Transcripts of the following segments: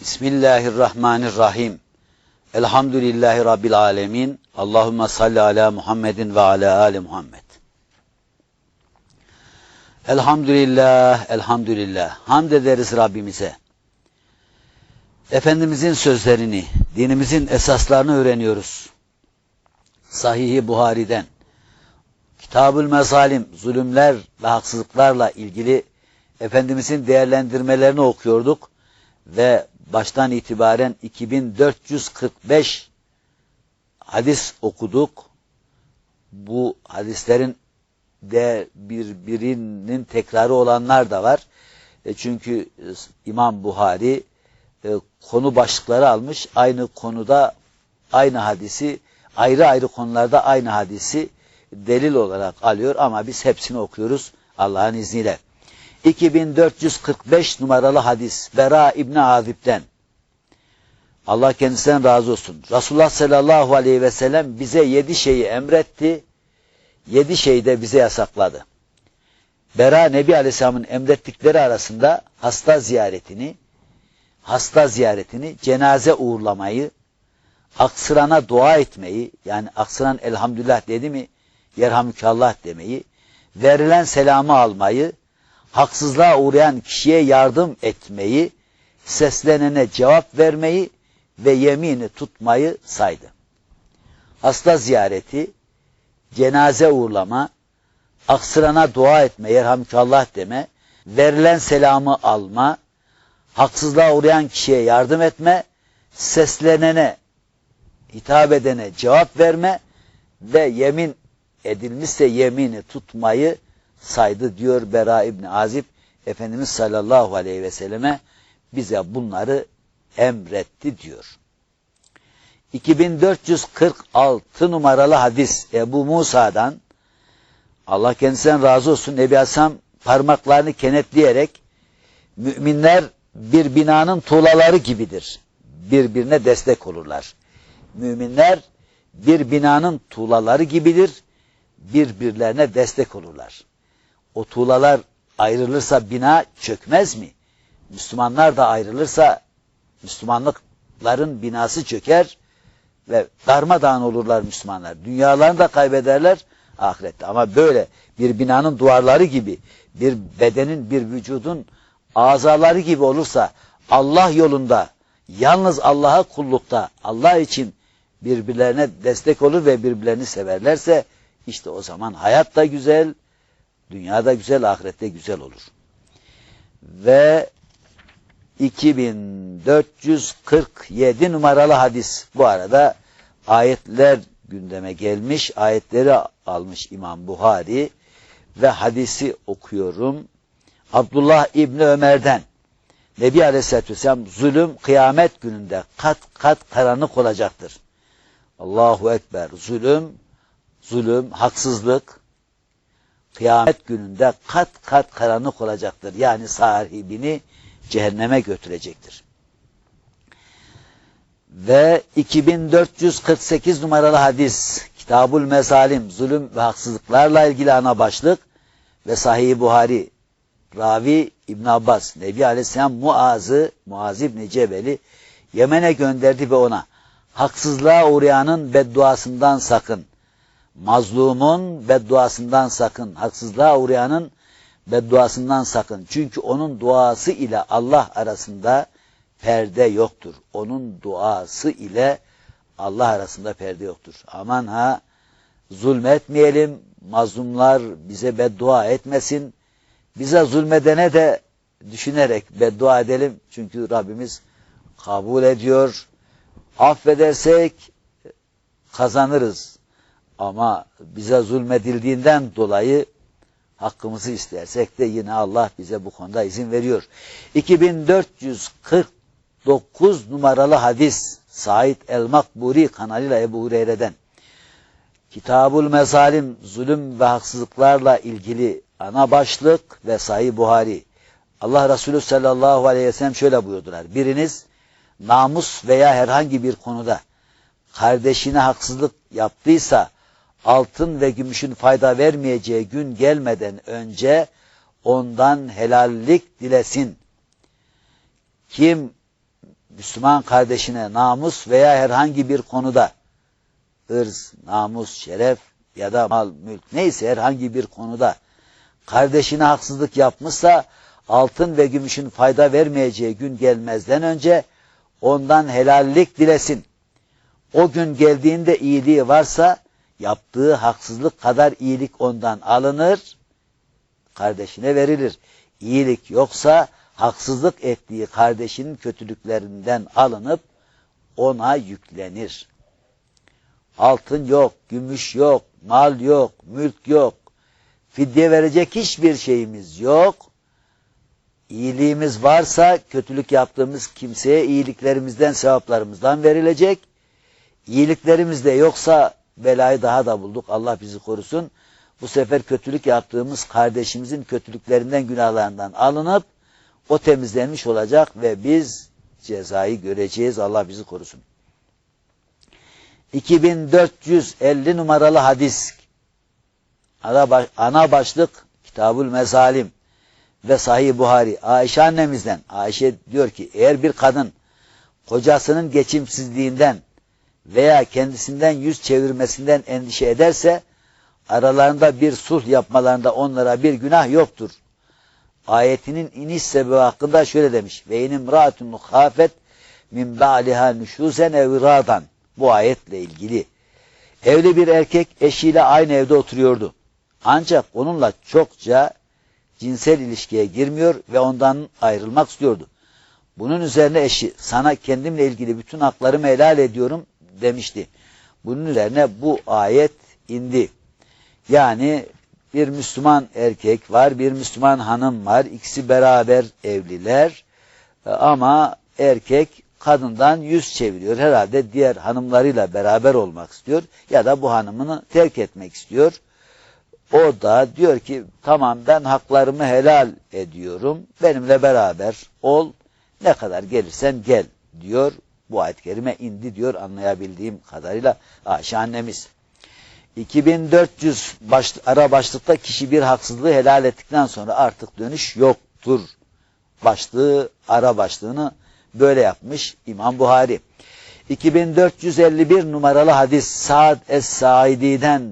Bismillahirrahmanirrahim. Elhamdülillahi Rabbil alemin. Allahümme salli ala Muhammedin ve ala ali Muhammed. Elhamdülillah, elhamdülillah. Hamd ederiz Rabbimize. Efendimizin sözlerini, dinimizin esaslarını öğreniyoruz. Sahih-i Buhari'den. Kitabül Mezalim, zulümler ve haksızlıklarla ilgili Efendimizin değerlendirmelerini okuyorduk ve baştan itibaren 2445 hadis okuduk. Bu hadislerin de birbirinin tekrarı olanlar da var. E çünkü İmam Buhari e, konu başlıkları almış. Aynı konuda aynı hadisi, ayrı ayrı konularda aynı hadisi delil olarak alıyor ama biz hepsini okuyoruz Allah'ın izniyle. 2445 numaralı hadis Bera İbni Azib'den. Allah kendisinden razı olsun. Resulullah sallallahu aleyhi ve sellem bize yedi şeyi emretti. Yedi şeyi de bize yasakladı. Bera Nebi Aleyhisselam'ın emrettikleri arasında hasta ziyaretini, hasta ziyaretini, cenaze uğurlamayı, aksırana dua etmeyi, yani aksıran elhamdülillah dedi mi, yerhamdülillah demeyi, verilen selamı almayı, haksızlığa uğrayan kişiye yardım etmeyi, seslenene cevap vermeyi ve yemini tutmayı saydı. Hasta ziyareti, cenaze uğurlama, aksırana dua etme, yerhamdülillah deme, verilen selamı alma, haksızlığa uğrayan kişiye yardım etme, seslenene, hitap edene cevap verme ve yemin edilmişse yemini tutmayı saydı diyor Bera İbni Azib. Efendimiz sallallahu aleyhi ve selleme bize bunları emretti diyor. 2446 numaralı hadis Ebu Musa'dan Allah kendisinden razı olsun Nebi Hasan parmaklarını kenetleyerek müminler bir binanın tuğlaları gibidir. Birbirine destek olurlar. Müminler bir binanın tuğlaları gibidir. Birbirlerine destek olurlar. O tuğlalar ayrılırsa bina çökmez mi? Müslümanlar da ayrılırsa Müslümanlıkların binası çöker ve darmadağın olurlar Müslümanlar. Dünyalarını da kaybederler ahirette. Ama böyle bir binanın duvarları gibi, bir bedenin, bir vücudun azaları gibi olursa Allah yolunda, yalnız Allah'a kullukta, Allah için birbirlerine destek olur ve birbirlerini severlerse işte o zaman hayat da güzel, dünyada güzel, ahirette güzel olur. Ve 2447 numaralı hadis. Bu arada ayetler gündeme gelmiş. Ayetleri almış İmam Buhari ve hadisi okuyorum. Abdullah İbni Ömer'den Nebi Aleyhisselatü Vesselam zulüm kıyamet gününde kat kat karanlık olacaktır. Allahu Ekber. Zulüm, zulüm, haksızlık kıyamet gününde kat kat karanlık olacaktır. Yani sahibini cehenneme götürecektir. Ve 2448 numaralı hadis Kitabul Mesalim zulüm ve haksızlıklarla ilgili ana başlık ve Sahih Buhari Ravi İbn Abbas Nebi Aleyhisselam Muaz'ı Muaz İbni Cebel'i Yemen'e gönderdi ve ona haksızlığa uğrayanın bedduasından sakın mazlumun bedduasından sakın haksızlığa uğrayanın bedduasından sakın. Çünkü onun duası ile Allah arasında perde yoktur. Onun duası ile Allah arasında perde yoktur. Aman ha zulmetmeyelim, mazlumlar bize beddua etmesin. Bize zulmedene de düşünerek beddua edelim. Çünkü Rabbimiz kabul ediyor. Affedersek kazanırız. Ama bize zulmedildiğinden dolayı hakkımızı istersek de yine Allah bize bu konuda izin veriyor. 2449 numaralı hadis Said el-Makburi kanalıyla Ebu Hureyre'den Kitabul Mezalim zulüm ve haksızlıklarla ilgili ana başlık ve Sahih Buhari Allah Resulü sallallahu aleyhi ve sellem şöyle buyurdular. Biriniz namus veya herhangi bir konuda kardeşine haksızlık yaptıysa altın ve gümüşün fayda vermeyeceği gün gelmeden önce ondan helallik dilesin. Kim Müslüman kardeşine namus veya herhangi bir konuda ırz, namus, şeref ya da mal, mülk neyse herhangi bir konuda kardeşine haksızlık yapmışsa altın ve gümüşün fayda vermeyeceği gün gelmezden önce ondan helallik dilesin. O gün geldiğinde iyiliği varsa yaptığı haksızlık kadar iyilik ondan alınır, kardeşine verilir. İyilik yoksa haksızlık ettiği kardeşinin kötülüklerinden alınıp ona yüklenir. Altın yok, gümüş yok, mal yok, mülk yok. Fidye verecek hiçbir şeyimiz yok. İyiliğimiz varsa kötülük yaptığımız kimseye iyiliklerimizden, sevaplarımızdan verilecek. İyiliklerimiz de yoksa belayı daha da bulduk. Allah bizi korusun. Bu sefer kötülük yaptığımız kardeşimizin kötülüklerinden, günahlarından alınıp o temizlenmiş olacak ve biz cezayı göreceğiz. Allah bizi korusun. 2450 numaralı hadis. Ana başlık Kitabul Mezalim ve Sahih Buhari. Ayşe annemizden. Ayşe diyor ki eğer bir kadın kocasının geçimsizliğinden veya kendisinden yüz çevirmesinden endişe ederse aralarında bir sulh yapmalarında onlara bir günah yoktur. Ayetinin iniş sebebi hakkında şöyle demiş. Ve inim raatun khafet min ba'liha nüşuzen evradan. Bu ayetle ilgili. Evli bir erkek eşiyle aynı evde oturuyordu. Ancak onunla çokça cinsel ilişkiye girmiyor ve ondan ayrılmak istiyordu. Bunun üzerine eşi sana kendimle ilgili bütün haklarımı helal ediyorum demişti. Bunun üzerine bu ayet indi. Yani bir Müslüman erkek var, bir Müslüman hanım var. İkisi beraber evliler. Ama erkek kadından yüz çeviriyor. Herhalde diğer hanımlarıyla beraber olmak istiyor ya da bu hanımını terk etmek istiyor. O da diyor ki tamam ben haklarımı helal ediyorum. Benimle beraber ol. Ne kadar gelirsen gel diyor. Bu ayet kerime indi diyor anlayabildiğim kadarıyla Ayşe annemiz. 2400 baş, ara başlıkta kişi bir haksızlığı helal ettikten sonra artık dönüş yoktur. Başlığı ara başlığını böyle yapmış İmam Buhari. 2451 numaralı hadis Sa'd Es-Saidi'den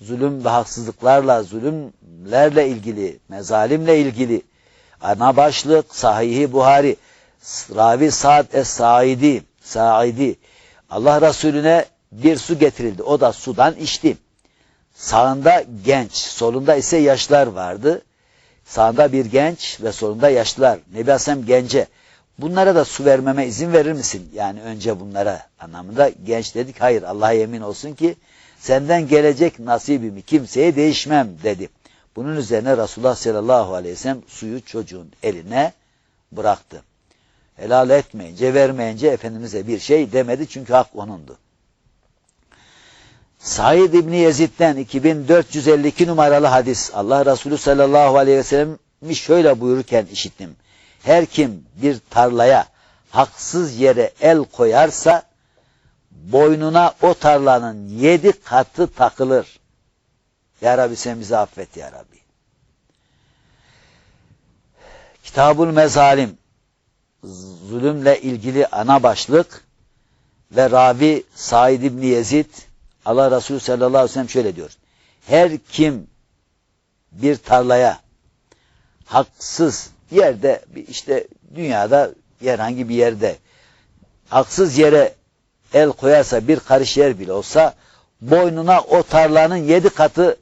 zulüm ve haksızlıklarla, zulümlerle ilgili, mezalimle ilgili ana başlık Sahih-i Buhari Ravi Sa'd Es-Saidi Saidi Allah Resulüne bir su getirildi. O da sudan içti. Sağında genç, solunda ise yaşlar vardı. Sağında bir genç ve solunda yaşlılar. Nebi Hasan gence bunlara da su vermeme izin verir misin? Yani önce bunlara anlamında genç dedik. Hayır Allah'a yemin olsun ki senden gelecek nasibimi kimseye değişmem dedi. Bunun üzerine Resulullah sallallahu aleyhi ve sellem suyu çocuğun eline bıraktı. Helal etmeyince, vermeyince Efendimiz'e bir şey demedi çünkü hak onundu. Said İbni Yezid'den 2452 numaralı hadis Allah Resulü sallallahu aleyhi ve sellem şöyle buyururken işittim. Her kim bir tarlaya haksız yere el koyarsa boynuna o tarlanın yedi katı takılır. Ya Rabbi sen bizi affet ya Rabbi. Kitabul Mezalim zulümle ilgili ana başlık ve Ravi Said İbni Yezid Allah Resulü sallallahu aleyhi ve sellem şöyle diyor. Her kim bir tarlaya haksız yerde işte dünyada herhangi bir yerde haksız yere el koyarsa bir karış yer bile olsa boynuna o tarlanın yedi katı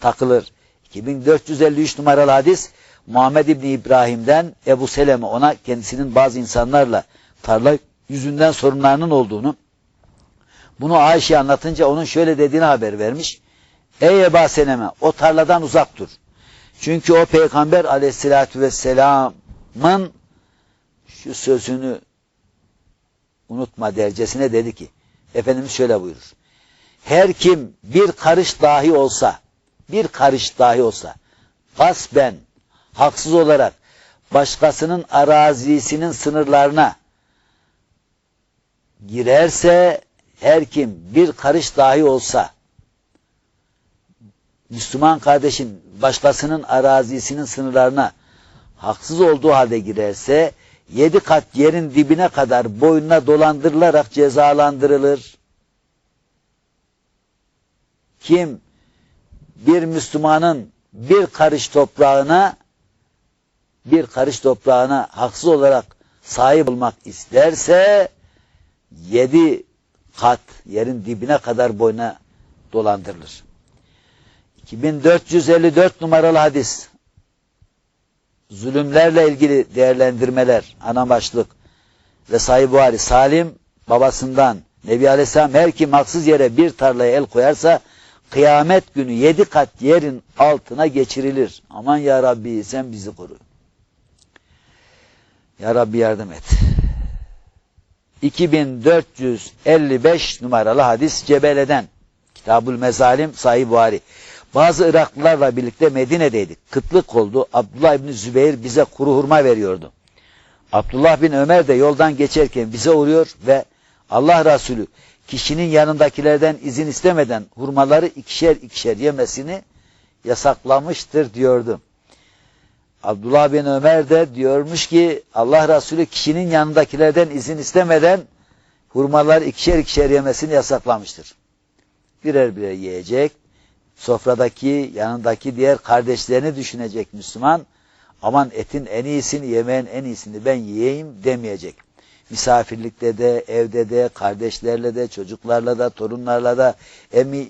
takılır. 2453 numaralı hadis Muhammed İbni İbrahim'den Ebu Seleme ona kendisinin bazı insanlarla tarla yüzünden sorunlarının olduğunu bunu Ayşe anlatınca onun şöyle dediğini haber vermiş. Ey Eba Seleme o tarladan uzak dur. Çünkü o peygamber aleyhissalatü vesselamın şu sözünü unutma dercesine dedi ki Efendimiz şöyle buyurur. Her kim bir karış dahi olsa bir karış dahi olsa gasben haksız olarak başkasının arazisinin sınırlarına girerse her kim bir karış dahi olsa Müslüman kardeşin başkasının arazisinin sınırlarına haksız olduğu halde girerse yedi kat yerin dibine kadar boynuna dolandırılarak cezalandırılır. Kim bir Müslümanın bir karış toprağına bir karış toprağına haksız olarak sahip olmak isterse yedi kat yerin dibine kadar boyuna dolandırılır. 2454 numaralı hadis. Zulümlerle ilgili değerlendirmeler, ana başlık ve Sahih Buhari Salim babasından Nebi Aleyhisselam her kim haksız yere bir tarlaya el koyarsa kıyamet günü yedi kat yerin altına geçirilir. Aman ya Rabbi sen bizi koru. Ya Rabbi yardım et. 2455 numaralı hadis Cebele'den. Kitabul Mezalim Sahih Buhari. Bazı Iraklılarla birlikte Medine'deydik. Kıtlık oldu. Abdullah İbni Zübeyir bize kuru hurma veriyordu. Abdullah bin Ömer de yoldan geçerken bize uğruyor ve Allah Resulü kişinin yanındakilerden izin istemeden hurmaları ikişer ikişer yemesini yasaklamıştır diyordu. Abdullah bin Ömer de diyormuş ki Allah Resulü kişinin yanındakilerden izin istemeden hurmaları ikişer ikişer yemesini yasaklamıştır. Birer birer yiyecek, sofradaki yanındaki diğer kardeşlerini düşünecek Müslüman. Aman etin en iyisini, yemeğin en iyisini ben yiyeyim demeyecek. Misafirlikte de, evde de, kardeşlerle de, çocuklarla da, torunlarla da, emi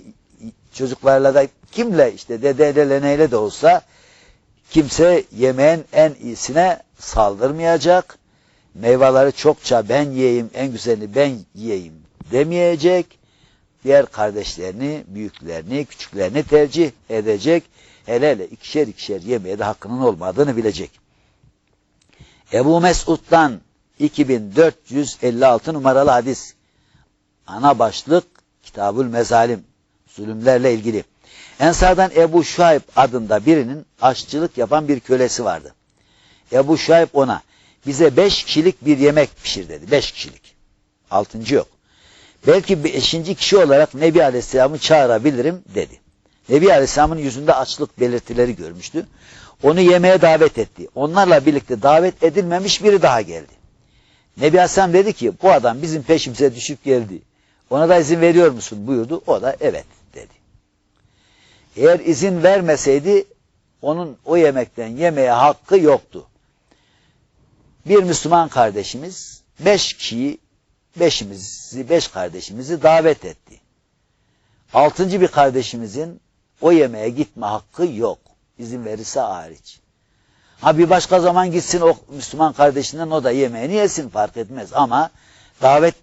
çocuklarla da, kimle işte dedeyle, neyle de olsa kimse yemeğin en iyisine saldırmayacak. Meyveleri çokça ben yiyeyim, en güzelini ben yiyeyim demeyecek diğer kardeşlerini, büyüklerini, küçüklerini tercih edecek. Hele hele ikişer ikişer yemeye de hakkının olmadığını bilecek. Ebu Mesud'dan 2456 numaralı hadis. Ana başlık Kitabül Mezalim. Zulümlerle ilgili. Ensardan Ebu Şuayb adında birinin aşçılık yapan bir kölesi vardı. Ebu Şuayb ona bize beş kişilik bir yemek pişir dedi. Beş kişilik. Altıncı yok. Belki beşinci kişi olarak Nebi Aleyhisselam'ı çağırabilirim dedi. Nebi Aleyhisselam'ın yüzünde açlık belirtileri görmüştü. Onu yemeğe davet etti. Onlarla birlikte davet edilmemiş biri daha geldi. Nebi Aleyhisselam dedi ki bu adam bizim peşimize düşüp geldi. Ona da izin veriyor musun buyurdu. O da evet. Eğer izin vermeseydi onun o yemekten yemeye hakkı yoktu. Bir Müslüman kardeşimiz beş kişiyi beşimizi, beş kardeşimizi davet etti. Altıncı bir kardeşimizin o yemeğe gitme hakkı yok. İzin verirse hariç. Ha bir başka zaman gitsin o Müslüman kardeşinden o da yemeğini yesin fark etmez. Ama davet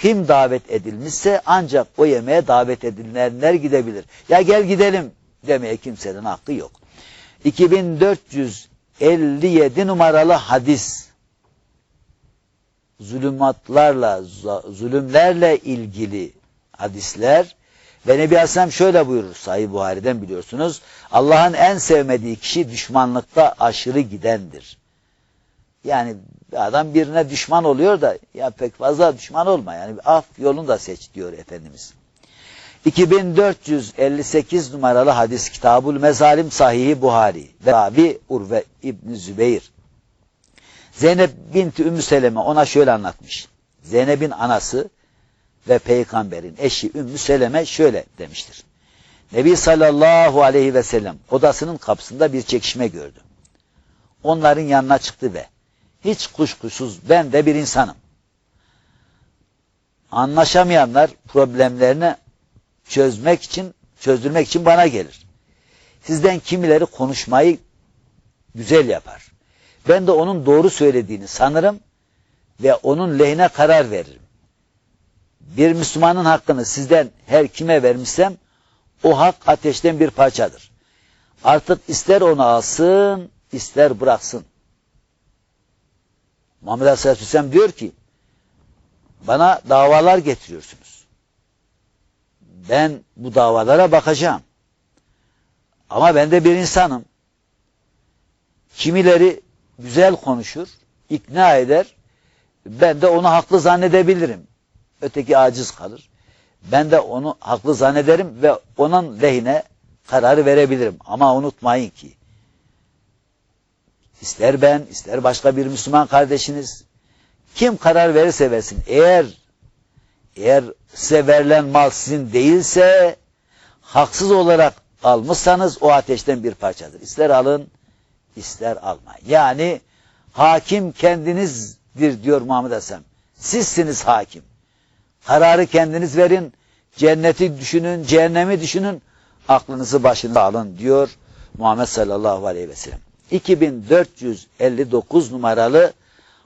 kim davet edilmişse ancak o yemeğe davet edilenler gidebilir. Ya gel gidelim demeye kimsenin hakkı yok. 2457 numaralı hadis zulümatlarla, zulümlerle ilgili hadisler ve Nebi Aleyhisselam şöyle buyurur Sahih Buhari'den biliyorsunuz. Allah'ın en sevmediği kişi düşmanlıkta aşırı gidendir. Yani adam birine düşman oluyor da ya pek fazla düşman olma yani af yolunu da seç diyor Efendimiz. 2458 numaralı hadis Kitabul Mezalim Sahihi Buhari ve Abi Urve İbni Zübeyir Zeynep binti Ümmü Seleme ona şöyle anlatmış. Zeynep'in anası ve peygamberin eşi Ümmü Seleme şöyle demiştir. Nebi sallallahu aleyhi ve sellem odasının kapısında bir çekişme gördü. Onların yanına çıktı ve hiç kuşkusuz ben de bir insanım. Anlaşamayanlar problemlerini çözmek için, çözdürmek için bana gelir. Sizden kimileri konuşmayı güzel yapar. Ben de onun doğru söylediğini sanırım ve onun lehine karar veririm. Bir Müslümanın hakkını sizden her kime vermişsem o hak ateşten bir parçadır. Artık ister onu alsın, ister bıraksın. Muhammed Aleyhisselam diyor ki, bana davalar getiriyorsunuz. Ben bu davalara bakacağım. Ama ben de bir insanım. Kimileri güzel konuşur, ikna eder. Ben de onu haklı zannedebilirim. Öteki aciz kalır. Ben de onu haklı zannederim ve onun lehine kararı verebilirim. Ama unutmayın ki ister ben, ister başka bir Müslüman kardeşiniz, kim karar verirse versin, eğer eğer size verilen mal sizin değilse, haksız olarak almışsanız o ateşten bir parçadır. İster alın, ister almayın. Yani hakim kendinizdir diyor Muhammed Aleyhisselam. Sizsiniz hakim. Kararı kendiniz verin. Cenneti düşünün, cehennemi düşünün. Aklınızı başınıza alın diyor Muhammed sallallahu aleyhi ve sellem. 2459 numaralı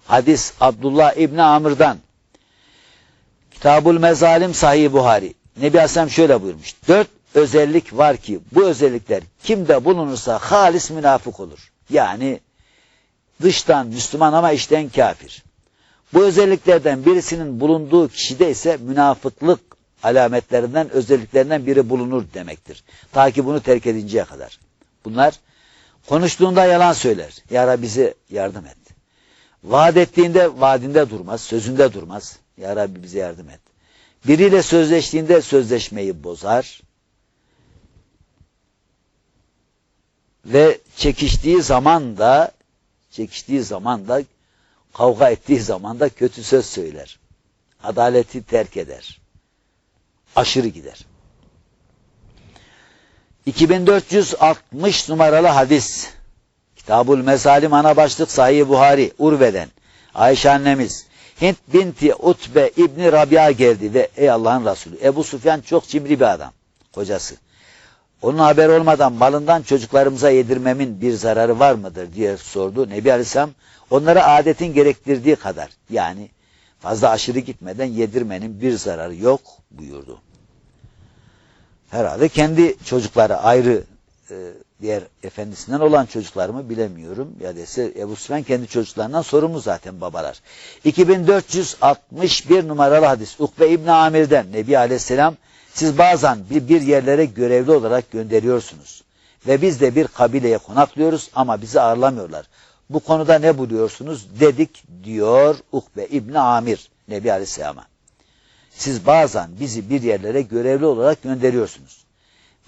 hadis Abdullah İbni Amr'dan. Kitabul Mezalim Sahih Buhari. Nebi Aleyhisselam şöyle buyurmuş. Dört özellik var ki bu özellikler kimde bulunursa halis münafık olur. Yani dıştan Müslüman ama içten kafir. Bu özelliklerden birisinin bulunduğu kişide ise münafıklık alametlerinden, özelliklerinden biri bulunur demektir. Ta ki bunu terk edinceye kadar. Bunlar konuştuğunda yalan söyler. Ya Rabbi bize yardım et. Vaat ettiğinde vaadinde durmaz, sözünde durmaz. Ya Rabbi bize yardım et. Biriyle sözleştiğinde sözleşmeyi bozar. Ve çekiştiği zaman da çekiştiği zaman da kavga ettiği zaman da kötü söz söyler. Adaleti terk eder. Aşırı gider. 2460 numaralı hadis. Kitabul Mesalim ana başlık Sahih Buhari Urve'den. Ayşe annemiz Hint binti Utbe İbni Rabia geldi ve ey Allah'ın Resulü Ebu Sufyan çok cimri bir adam. Kocası. Onun haber olmadan malından çocuklarımıza yedirmemin bir zararı var mıdır diye sordu. Nebi Aleyhisselam onlara adetin gerektirdiği kadar yani fazla aşırı gitmeden yedirmenin bir zararı yok buyurdu. Herhalde kendi çocukları ayrı e, diğer efendisinden olan çocuklarımı bilemiyorum. Ya dese Ebu Süfyan kendi çocuklarından sorumlu zaten babalar. 2461 numaralı hadis Ukbe İbni Amir'den Nebi Aleyhisselam siz bazen bir, yerlere görevli olarak gönderiyorsunuz. Ve biz de bir kabileye konaklıyoruz ama bizi ağırlamıyorlar. Bu konuda ne buluyorsunuz dedik diyor Ukbe İbni Amir Nebi Aleyhisselam'a. Siz bazen bizi bir yerlere görevli olarak gönderiyorsunuz.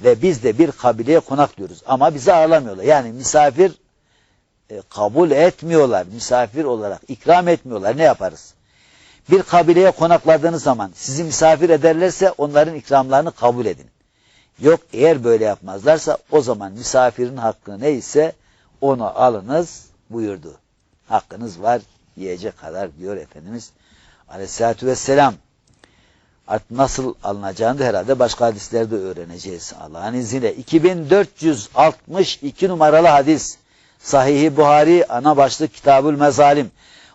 Ve biz de bir kabileye konaklıyoruz ama bizi ağırlamıyorlar. Yani misafir e, kabul etmiyorlar. Misafir olarak ikram etmiyorlar. Ne yaparız? Bir kabileye konakladığınız zaman sizi misafir ederlerse onların ikramlarını kabul edin. Yok eğer böyle yapmazlarsa o zaman misafirin hakkı neyse onu alınız buyurdu. Hakkınız var yiyecek kadar diyor Efendimiz Aleyhisselatü Vesselam. Nasıl alınacağını da herhalde başka hadislerde öğreneceğiz Allah'ın izniyle. 2462 numaralı hadis. Sahih-i Buhari ana başlık Kitabül Mezalim.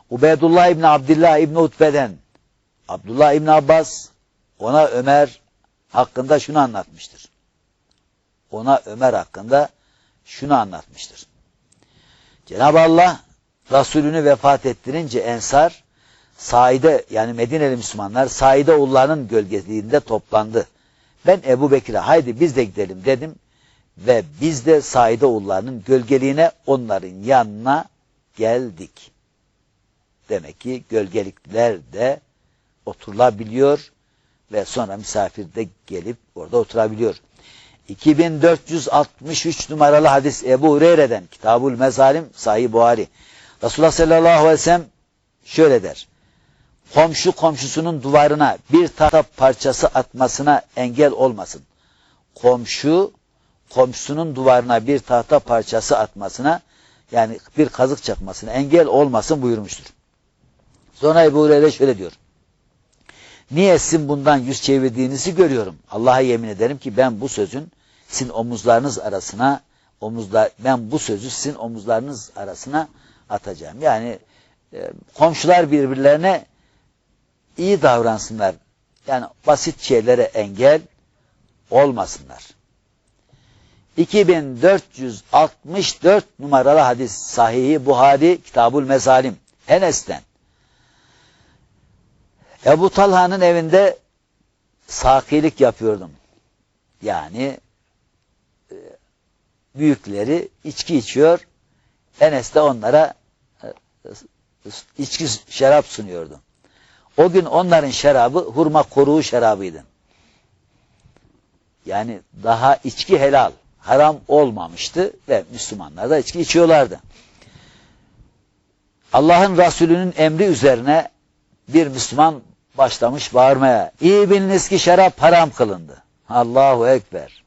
Ubeydullah İbni Abdullah İbni Utbe'den Abdullah İbni Abbas ona Ömer hakkında şunu anlatmıştır. Ona Ömer hakkında şunu anlatmıştır. Cenab-ı Allah Resulünü vefat ettirince Ensar Saide yani Medineli Müslümanlar Saide Ullah'ın gölgeliğinde toplandı. Ben Ebu Bekir'e haydi biz de gidelim dedim ve biz de Saide Ullah'ın gölgeliğine onların yanına geldik. Demek ki gölgelikler de oturulabiliyor ve sonra misafir de gelip orada oturabiliyor. 2463 numaralı hadis Ebu Hureyre'den Kitabul Mezalim Sahih Buhari. Resulullah sallallahu aleyhi ve sellem şöyle der. Komşu komşusunun duvarına bir tahta parçası atmasına engel olmasın. Komşu komşusunun duvarına bir tahta parçası atmasına yani bir kazık çakmasına engel olmasın buyurmuştur. Sonra Ebu Hureyre şöyle diyor. Niye sizin bundan yüz çevirdiğinizi görüyorum. Allah'a yemin ederim ki ben bu sözün sizin omuzlarınız arasına omuzlar ben bu sözü sizin omuzlarınız arasına atacağım. Yani e, komşular birbirlerine iyi davransınlar. Yani basit şeylere engel olmasınlar. 2464 numaralı hadis Sahih-i Buhari Kitabul Mezalim Enes'ten Ebu Talha'nın evinde sakilik yapıyordum. Yani e, büyükleri içki içiyor. Enes de onlara e, içki şarap sunuyordu. O gün onların şarabı hurma koruğu şarabıydı. Yani daha içki helal, haram olmamıştı ve Müslümanlar da içki içiyorlardı. Allah'ın Resulü'nün emri üzerine bir Müslüman başlamış bağırmaya. İyi biliniz ki şarap haram kılındı. Allahu Ekber.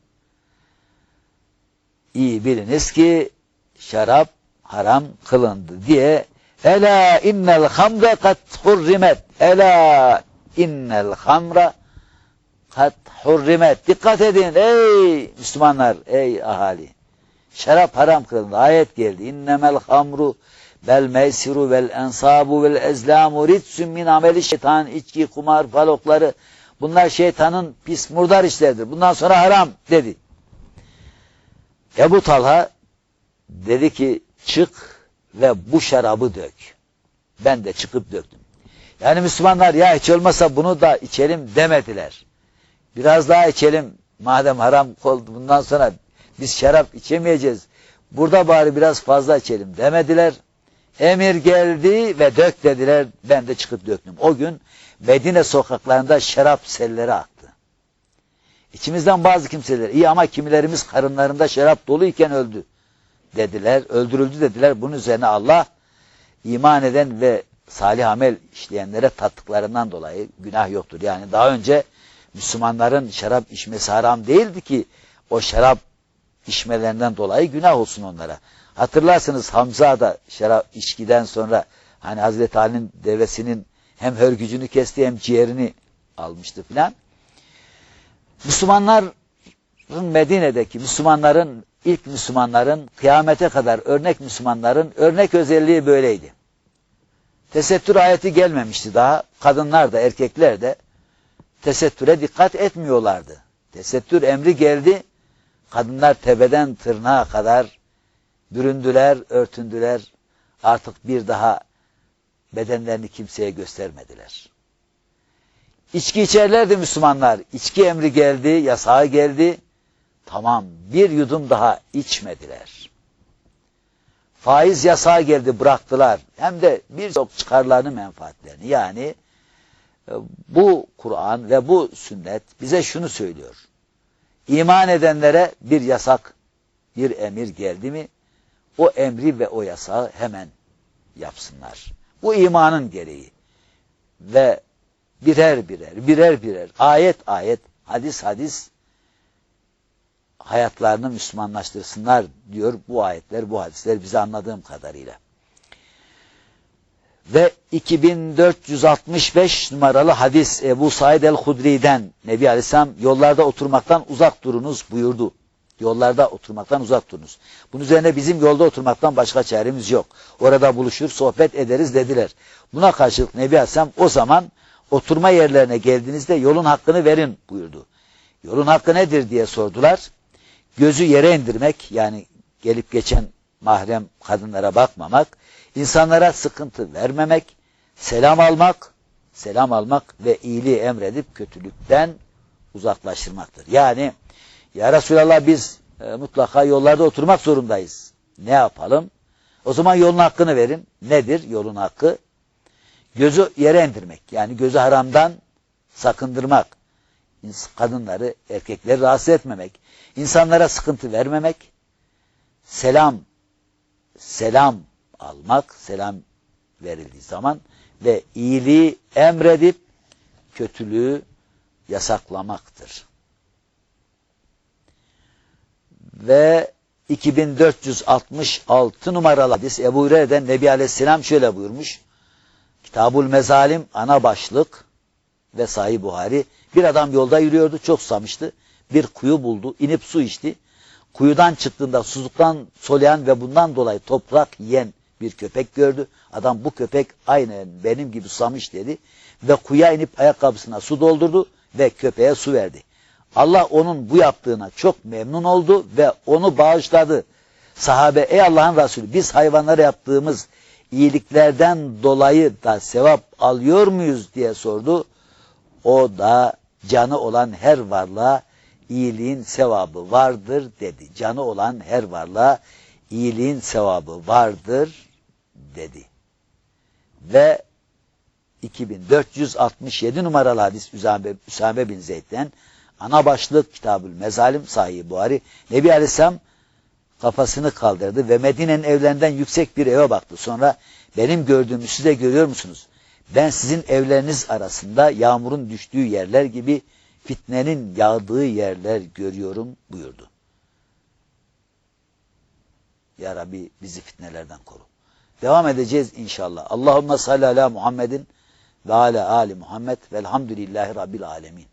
İyi biliniz ki şarap haram kılındı diye Ela innel hamre kat hurrimet. Ela innel hamra kat hurrimet. Dikkat edin ey Müslümanlar, ey ahali. Şarap haram kılındı. Ayet geldi. İnnemel hamru bel meysiru vel ensabu vel ezlamu ritsün min ameli şeytan. içki, kumar, falokları. Bunlar şeytanın pis murdar işleridir. Bundan sonra haram dedi. Ebu Talha dedi ki çık ve bu şarabı dök. Ben de çıkıp döktüm. Yani Müslümanlar ya hiç olmasa bunu da içelim demediler. Biraz daha içelim madem haram oldu bundan sonra biz şarap içemeyeceğiz. Burada bari biraz fazla içelim demediler. Emir geldi ve dök dediler. Ben de çıkıp döktüm. O gün Medine sokaklarında şarap selleri aktı. İçimizden bazı kimseler iyi ama kimilerimiz karınlarında şarap doluyken öldü dediler. Öldürüldü dediler. Bunun üzerine Allah iman eden ve salih amel işleyenlere tattıklarından dolayı günah yoktur. Yani daha önce Müslümanların şarap içmesi haram değildi ki o şarap içmelerinden dolayı günah olsun onlara. Hatırlarsınız Hamza da şarap içkiden sonra hani Hazreti Ali'nin devesinin hem hörgücünü kesti hem ciğerini almıştı filan. Müslümanların Medine'deki Müslümanların ilk Müslümanların kıyamete kadar örnek Müslümanların örnek özelliği böyleydi. Tesettür ayeti gelmemişti daha. Kadınlar da erkekler de tesettüre dikkat etmiyorlardı. Tesettür emri geldi. Kadınlar tepeden tırnağa kadar büründüler, örtündüler. Artık bir daha bedenlerini kimseye göstermediler. İçki içerlerdi Müslümanlar. İçki emri geldi, yasağı geldi. Tamam bir yudum daha içmediler. Faiz yasağı geldi bıraktılar. Hem de birçok çıkarlarını menfaatlerini. Yani e, bu Kur'an ve bu sünnet bize şunu söylüyor. İman edenlere bir yasak, bir emir geldi mi o emri ve o yasağı hemen yapsınlar. Bu imanın gereği. Ve birer birer, birer birer, ayet ayet, hadis hadis hayatlarını Müslümanlaştırsınlar diyor bu ayetler, bu hadisler bize anladığım kadarıyla. Ve 2465 numaralı hadis Ebu Said el-Hudri'den Nebi Aleyhisselam yollarda oturmaktan uzak durunuz buyurdu. Yollarda oturmaktan uzak durunuz. Bunun üzerine bizim yolda oturmaktan başka çaremiz yok. Orada buluşur, sohbet ederiz dediler. Buna karşılık Nebi Aleyhisselam o zaman oturma yerlerine geldiğinizde yolun hakkını verin buyurdu. Yolun hakkı nedir diye sordular gözü yere indirmek yani gelip geçen mahrem kadınlara bakmamak, insanlara sıkıntı vermemek, selam almak, selam almak ve iyiliği emredip kötülükten uzaklaştırmaktır. Yani ya Resulallah biz e, mutlaka yollarda oturmak zorundayız. Ne yapalım? O zaman yolun hakkını verin. Nedir yolun hakkı? Gözü yere indirmek. Yani gözü haramdan sakındırmak kadınları, erkekleri rahatsız etmemek, insanlara sıkıntı vermemek, selam, selam almak, selam verildiği zaman ve iyiliği emredip kötülüğü yasaklamaktır. Ve 2466 numaralı hadis Ebu Hureyre'den Nebi Aleyhisselam şöyle buyurmuş. Kitabul Mezalim ana başlık ve Sahih Buhari bir adam yolda yürüyordu, çok susamıştı. Bir kuyu buldu, inip su içti. Kuyudan çıktığında susuzluktan solayan ve bundan dolayı toprak yiyen bir köpek gördü. Adam bu köpek aynı benim gibi susamış dedi. Ve kuyuya inip ayakkabısına su doldurdu ve köpeğe su verdi. Allah onun bu yaptığına çok memnun oldu ve onu bağışladı. Sahabe ey Allah'ın Resulü biz hayvanlara yaptığımız iyiliklerden dolayı da sevap alıyor muyuz diye sordu. O da canı olan her varlığa iyiliğin sevabı vardır dedi. Canı olan her varlığa iyiliğin sevabı vardır dedi. Ve 2467 numaralı hadis Üsame, Üsame bin Zeyd'den ana başlık Kitabül Mezalim sahibi Buhari Nebi Aleyhisselam kafasını kaldırdı ve Medine'nin evlerinden yüksek bir eve baktı. Sonra Benim gördüğümü siz de görüyor musunuz? Ben sizin evleriniz arasında yağmurun düştüğü yerler gibi fitnenin yağdığı yerler görüyorum buyurdu. Ya Rabbi bizi fitnelerden koru. Devam edeceğiz inşallah. Allahümme salli ala Muhammedin ve ala ali Muhammed velhamdülillahi Rabbil alemin.